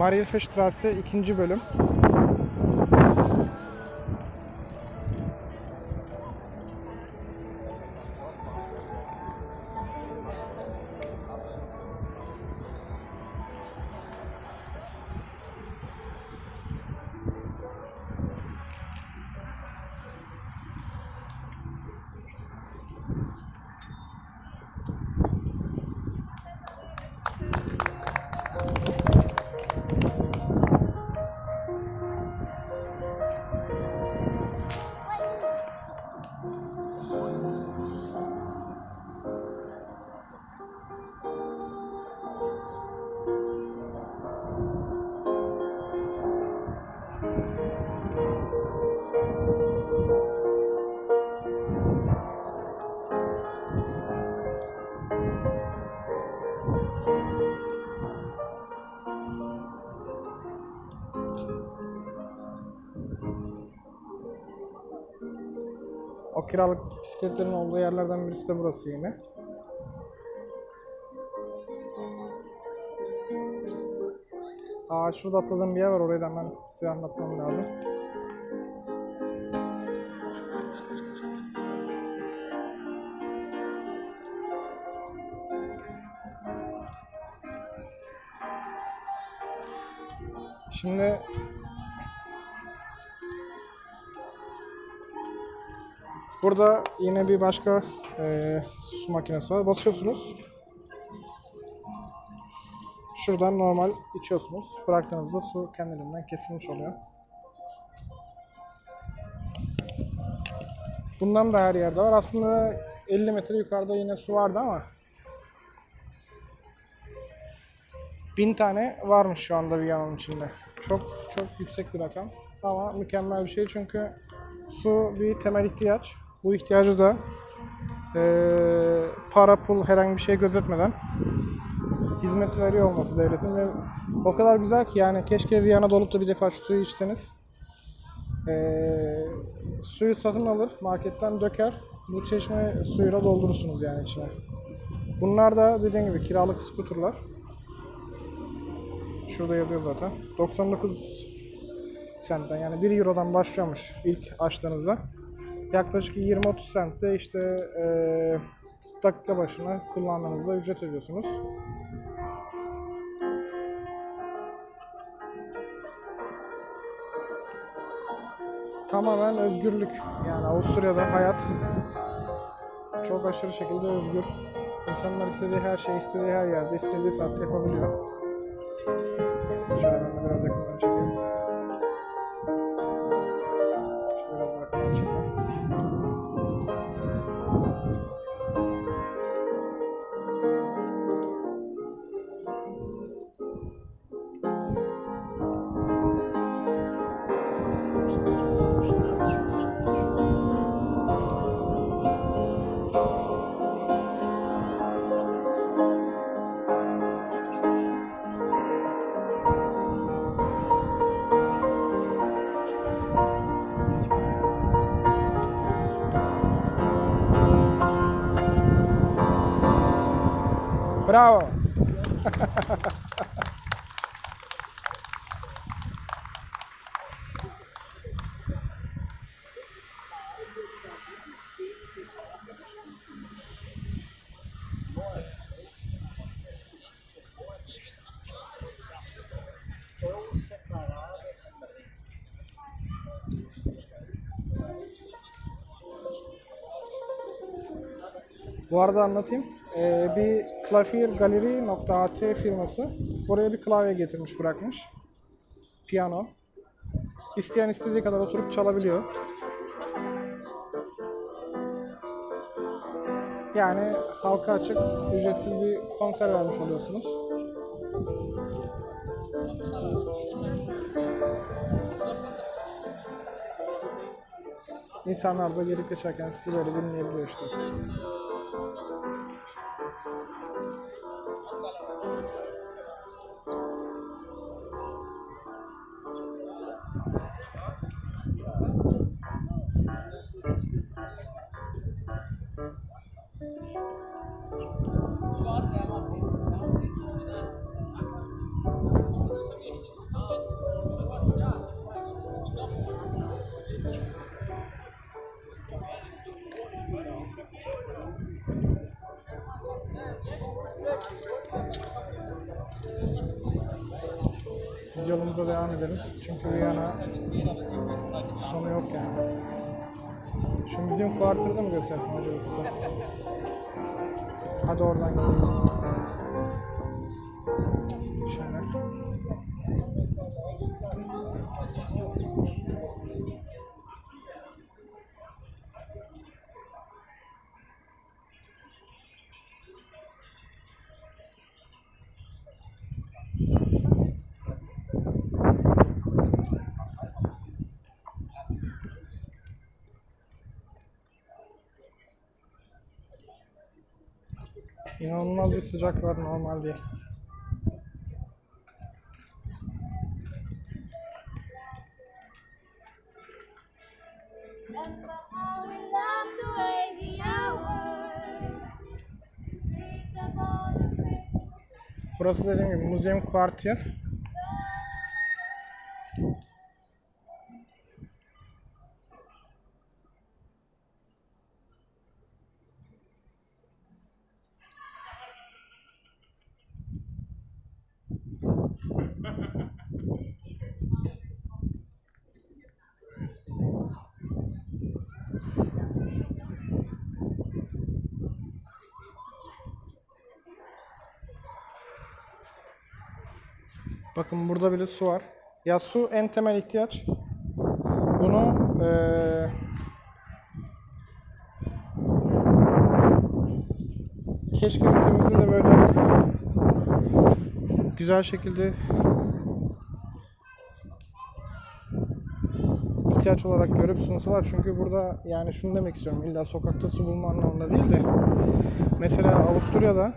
Marienstraße 2. bölüm. Kiralık bisikletlerin olduğu yerlerden birisi de burası yine. Aa şurada atladığım bir yer var orayı da hemen size anlatmam lazım. Şimdi Burada yine bir başka eee, su makinesi var. Basıyorsunuz. Şuradan normal içiyorsunuz. Bıraktığınızda su kendiliğinden kesilmiş oluyor. Bundan da her yerde var. Aslında 50 metre yukarıda yine su vardı ama 1000 tane varmış şu anda bir yanın içinde. Çok çok yüksek bir rakam. Ama mükemmel bir şey çünkü su bir temel ihtiyaç. Bu ihtiyacı da eee, para, pul herhangi bir şey gözetmeden hizmet veriyor olması devletin ve o kadar güzel ki yani keşke Viyana dolup da bir defa şu suyu içseniz. Eee, suyu satın alır, marketten döker, bu çeşme suyuyla doldurursunuz yani içine. Bunlar da dediğim gibi kiralık skuterlar. Şurada yazıyor zaten. 99 sentten yani 1 eurodan başlıyormuş ilk açtığınızda. Yaklaşık 20-30 sentte işte eee, dakika başına kullandığınızda ücret ödüyorsunuz. Tamamen özgürlük. Yani Avusturya'da hayat çok aşırı şekilde özgür. İnsanlar istediği her şeyi istediği her yerde, istediği saatte yapabiliyor. Bravo. Bu arada anlatayım. Ee, bir klaviergaleri.at firması buraya bir klavye getirmiş bırakmış. Piyano. İsteyen istediği kadar oturup çalabiliyor. Yani halka açık, ücretsiz bir konser vermiş oluyorsunuz. İnsanlar da gelip geçerken sizi böyle dinleyebiliyor işte. Biz yolumuza devam edelim. Çünkü Viyana sonu yok yani. Şu müziğin kuartırda mı göstersin acaba size? Hadi oradan gidelim. Şöyle. İnanılmaz bir sıcak var normal değil. Burası dediğim gibi Museum Quartier. Bakın burada bile su var. Ya su en temel ihtiyaç. Bunu eee, keşke ülkemizde de böyle güzel şekilde ihtiyaç olarak görüp sunsalar. Çünkü burada yani şunu demek istiyorum. İlla sokakta su bulma anlamında değil de mesela Avusturya'da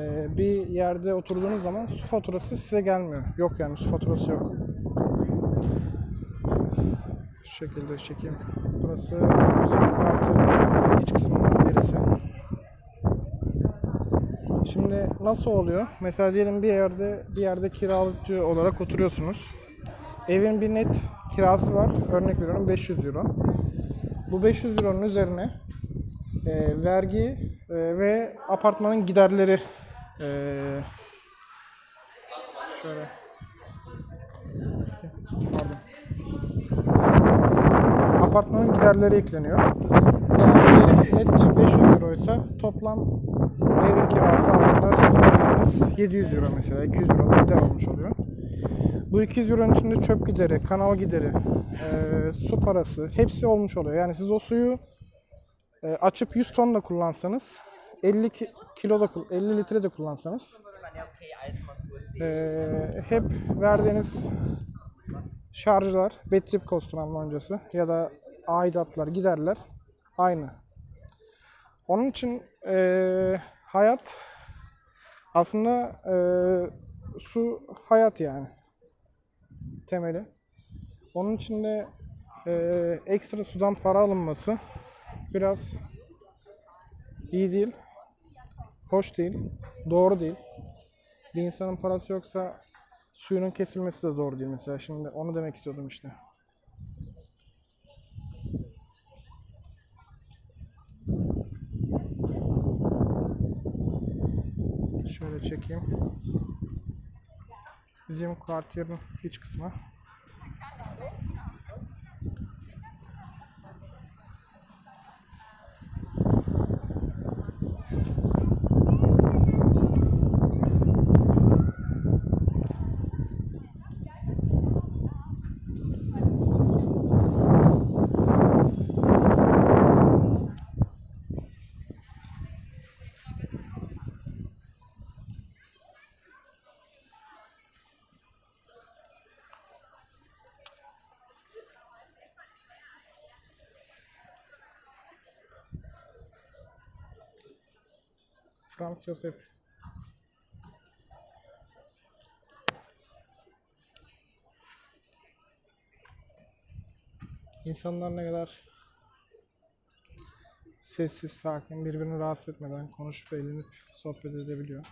ee, bir yerde oturduğunuz zaman su faturası size gelmiyor. Yok yani su faturası yok. Şu şekilde çekeyim. Burası kartı iç kısmından birisi. Şimdi nasıl oluyor? Mesela diyelim bir yerde bir yerde kiralıcı olarak oturuyorsunuz. Evin bir net kirası var. Örnek veriyorum 500 euro. Bu 500 euronun üzerine e, vergi e, ve apartmanın giderleri e, şöyle pardon apartmanın giderleri ekleniyor. Yani net 500 euro ise toplam evin kirası aslında siz ödediğiniz 700 euro mesela 200 euro gider olmuş oluyor. Bu 200 euronun içinde çöp gideri, kanal gideri, e, su parası hepsi olmuş oluyor. Yani siz o suyu e, açıp 100 ton da kullansanız 50 ki- kilo da kul- 50 litre de kullansanız e, hep verdiğiniz şarjlar, betrip kosturan öncesi ya da aidatlar, giderler aynı. Onun için e, hayat aslında e, su hayat yani temeli. Onun için de e, ekstra sudan para alınması biraz iyi değil, hoş değil, doğru değil. Bir insanın parası yoksa suyunun kesilmesi de doğru değil mesela. Şimdi onu demek istiyordum işte. Şöyle çekeyim. Bizim kuartiyerin iç kısmı. Franz Josef. İnsanlar ne kadar sessiz, sakin, birbirini rahatsız etmeden konuşup eğlenip sohbet edebiliyor.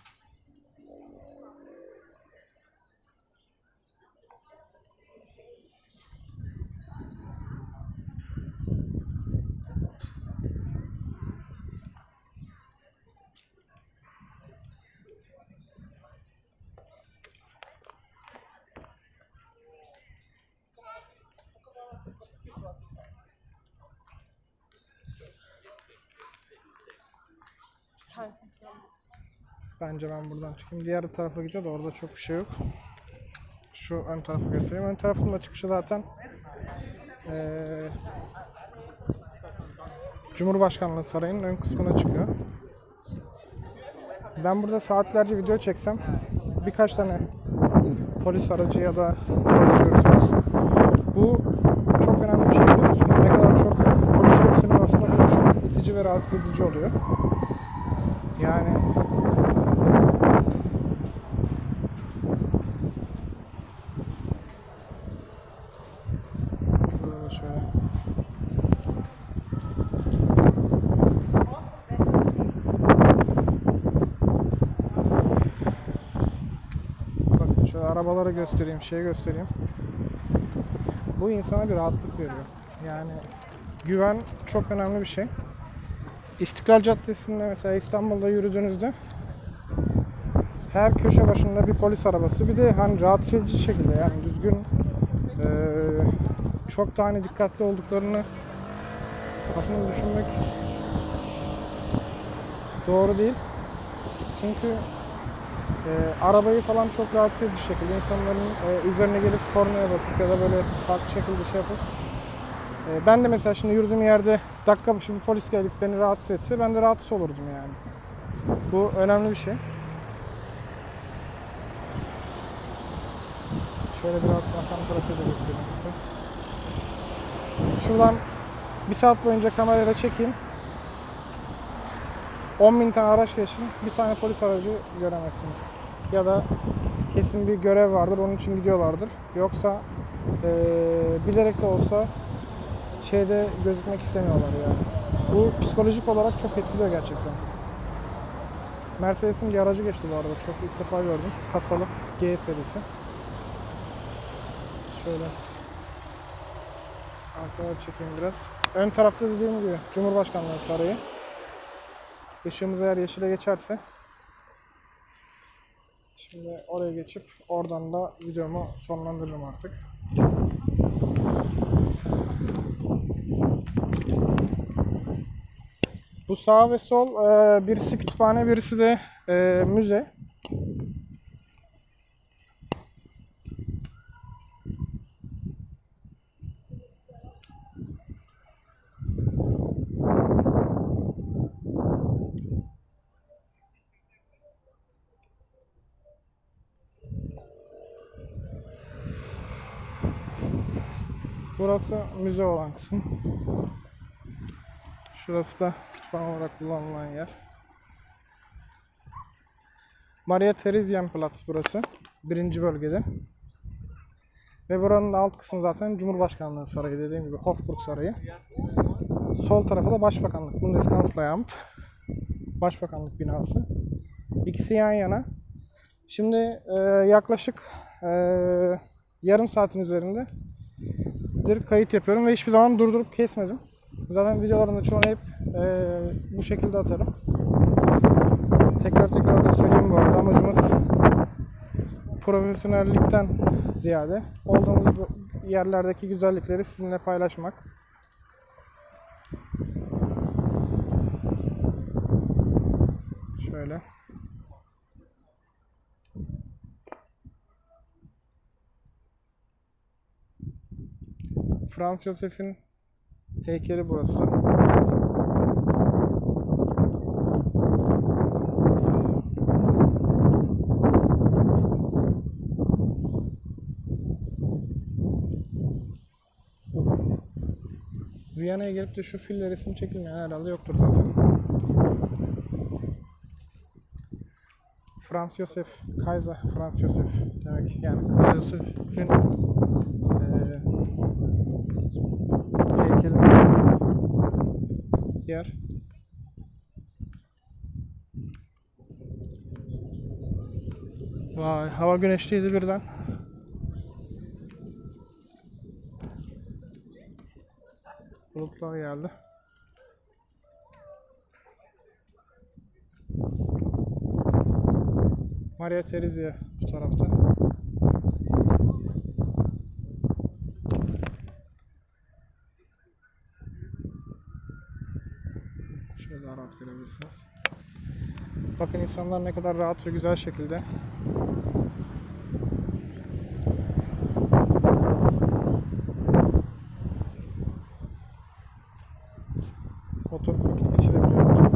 Bence ben buradan çıkayım. Diğer tarafa gidiyor da orada çok bir şey yok. Şu ön tarafı göstereyim. Ön tarafın çıkışı zaten eee, Cumhurbaşkanlığı Sarayı'nın ön kısmına çıkıyor. Ben burada saatlerce video çeksem birkaç tane polis aracı ya da polis görürsünüz. Bu çok önemli bir şey biliyor musunuz? Ne kadar çok polis görürseniz aslında kadar çok itici ve rahatsız edici oluyor. Yani Burada şöyle. Bakın şöyle arabaları göstereyim, şey göstereyim. Bu insana bir rahatlık veriyor. Yani güven çok önemli bir şey. İstiklal Caddesi'nde mesela İstanbul'da yürüdüğünüzde her köşe başında bir polis arabası bir de hani rahatsız edici şekilde yani düzgün eee, çok da hani dikkatli olduklarını aslında düşünmek doğru değil. Çünkü e, arabayı falan çok rahatsız edici şekilde insanların e, üzerine gelip kornaya basıp ya da böyle farklı şekilde şey yapıp e, ben de mesela şimdi yürüdüğüm yerde dakika başı bir polis gelip beni rahatsız etse ben de rahatsız olurdum yani. Bu önemli bir şey. Şöyle biraz akan trafiği de göstereyim size. Şuradan bir saat boyunca kamerayla çekeyim. 10.000 tane araç geçsin, bir tane polis aracı göremezsiniz. Ya da kesin bir görev vardır, onun için gidiyorlardır. Yoksa eee, bilerek de olsa şeyde gözükmek istemiyorlar yani. Bu psikolojik olarak çok etkiliyor gerçekten. Mercedes'in bir aracı geçti bu arada. Çok ilk defa gördüm. Kasalı G serisi. Şöyle arkadan çekeyim biraz. Ön tarafta dediğim gibi Cumhurbaşkanlığı Sarayı. Işığımız eğer yeşile geçerse Şimdi oraya geçip oradan da videomu sonlandırırım artık. Bu sağ ve sol e, birisi kütüphane birisi de e, müze. Burası müze olan kısım. Şurası da kütüphane olarak kullanılan yer. Maria Theresienplatz burası. Birinci bölgede. Ve buranın alt kısmı zaten Cumhurbaşkanlığı Sarayı dediğim gibi Hofburg Sarayı. Sol tarafı da Başbakanlık. Bundeskanzleramt. Başbakanlık binası. İkisi yan yana. Şimdi e, yaklaşık e, yarım saatin üzerinde dir kayıt yapıyorum ve hiçbir zaman durdurup kesmedim. Zaten videolarımda çoğunu hep eee, bu şekilde atarım. Tekrar tekrar da söyleyeyim bu arada amacımız profesyonellikten ziyade olduğumuz yerlerdeki güzellikleri sizinle paylaşmak. Şöyle. Franz Josef'in heykeli burası. Viyana'ya gelip de şu fille resim çekilmeyen herhalde yoktur zaten. Franz Josef, Kaiser Franz Josef demek yani Kral Josef'in yer. Vay hava güneşliydi birden. Bulutlar geldi. Maria Terezia bu tarafta. Şöyle daha rahat görebilirsiniz. Bakın insanlar ne kadar rahat ve güzel şekilde oturup vakit geçirebiliyorlar.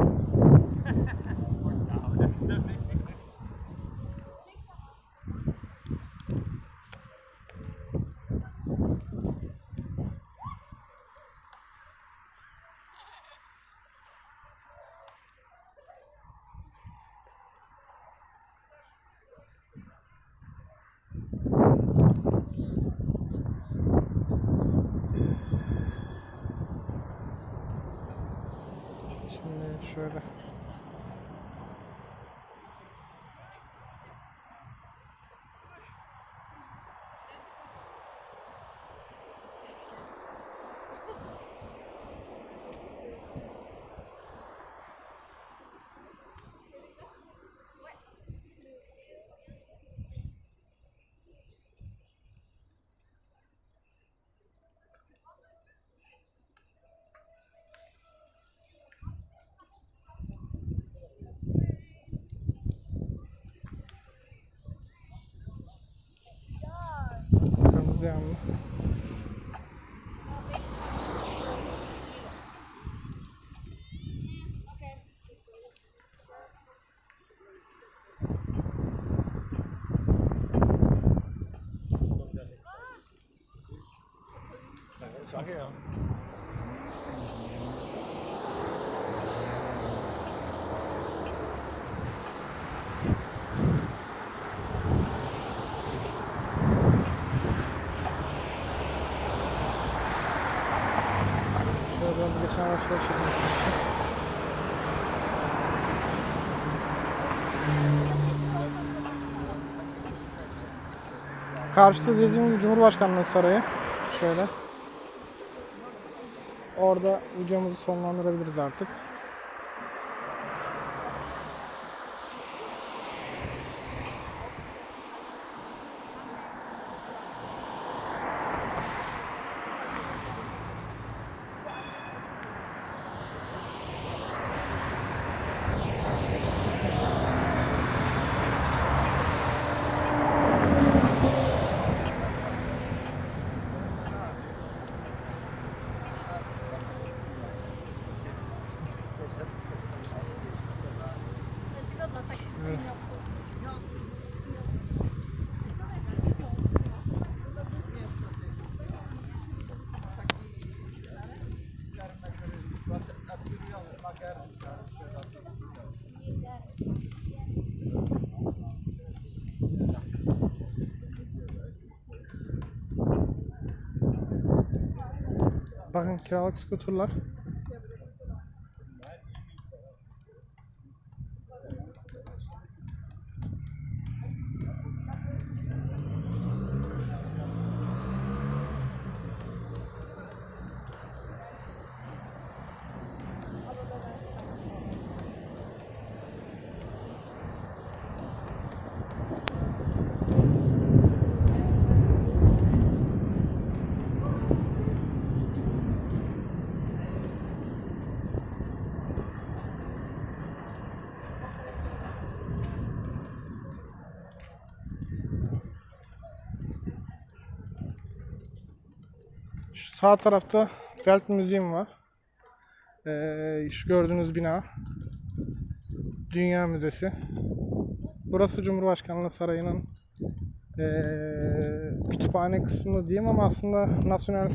Şimdi şöyle. Them. Karşıda dediğim gibi Cumhurbaşkanlığı Sarayı. Şöyle. Orada videomuzu sonlandırabiliriz artık. Bakın kiralık skuterlar. Sağ tarafta Welt Museum var. Ee, şu gördüğünüz bina Dünya Müzesi. Burası Cumhurbaşkanlığı Sarayı'nın ee, kütüphane kısmı diyeyim ama aslında nasyonel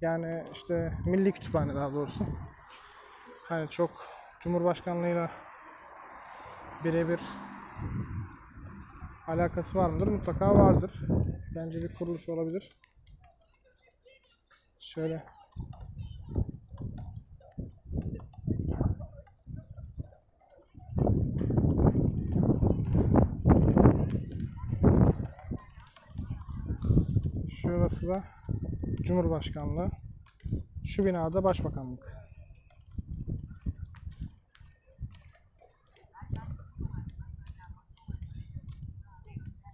yani işte milli kütüphane daha doğrusu. Hani çok Cumhurbaşkanlığıyla birebir alakası var mıdır? Mutlaka vardır. Bence bir kuruluş olabilir. Şöyle. Şurası da Cumhurbaşkanlığı. Şu binada Başbakanlık.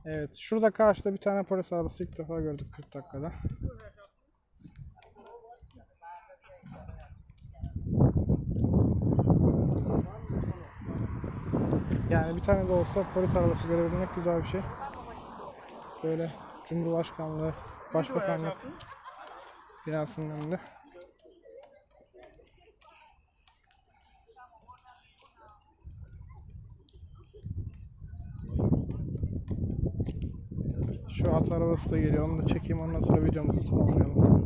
Evet, şurada karşıda bir tane polis arabası ilk defa gördük 40 dakikada. Yani bir tane de olsa polis arabası görebilmek güzel bir şey. Böyle Cumhurbaşkanlığı, Başbakanlık binasının önünde. Şu at arabası da geliyor. Onu da çekeyim. Ondan sonra videomuzu tamamlayalım.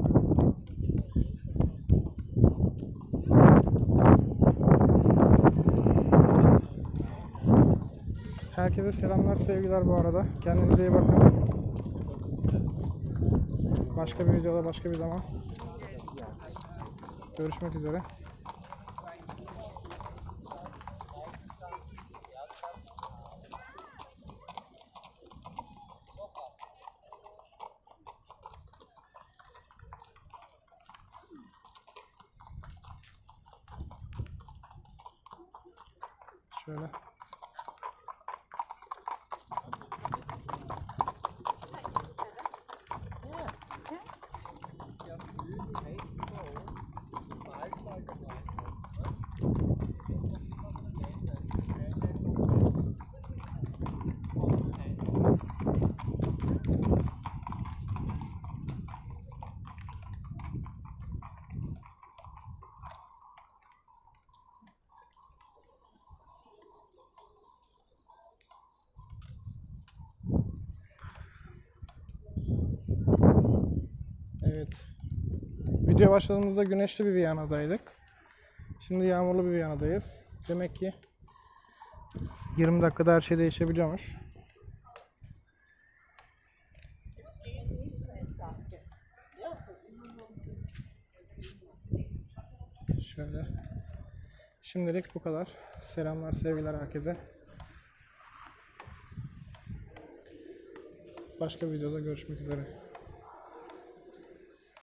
Herkese selamlar, sevgiler bu arada. Kendinize iyi bakın. Başka bir videoda, başka bir zaman. Görüşmek üzere. Evet. Video başladığımızda güneşli bir Viyana'daydık. Şimdi yağmurlu bir Viyana'dayız. Demek ki 20 dakikada her şey değişebiliyormuş. Şöyle. Şimdilik bu kadar. Selamlar, sevgiler herkese. Başka videoda görüşmek üzere.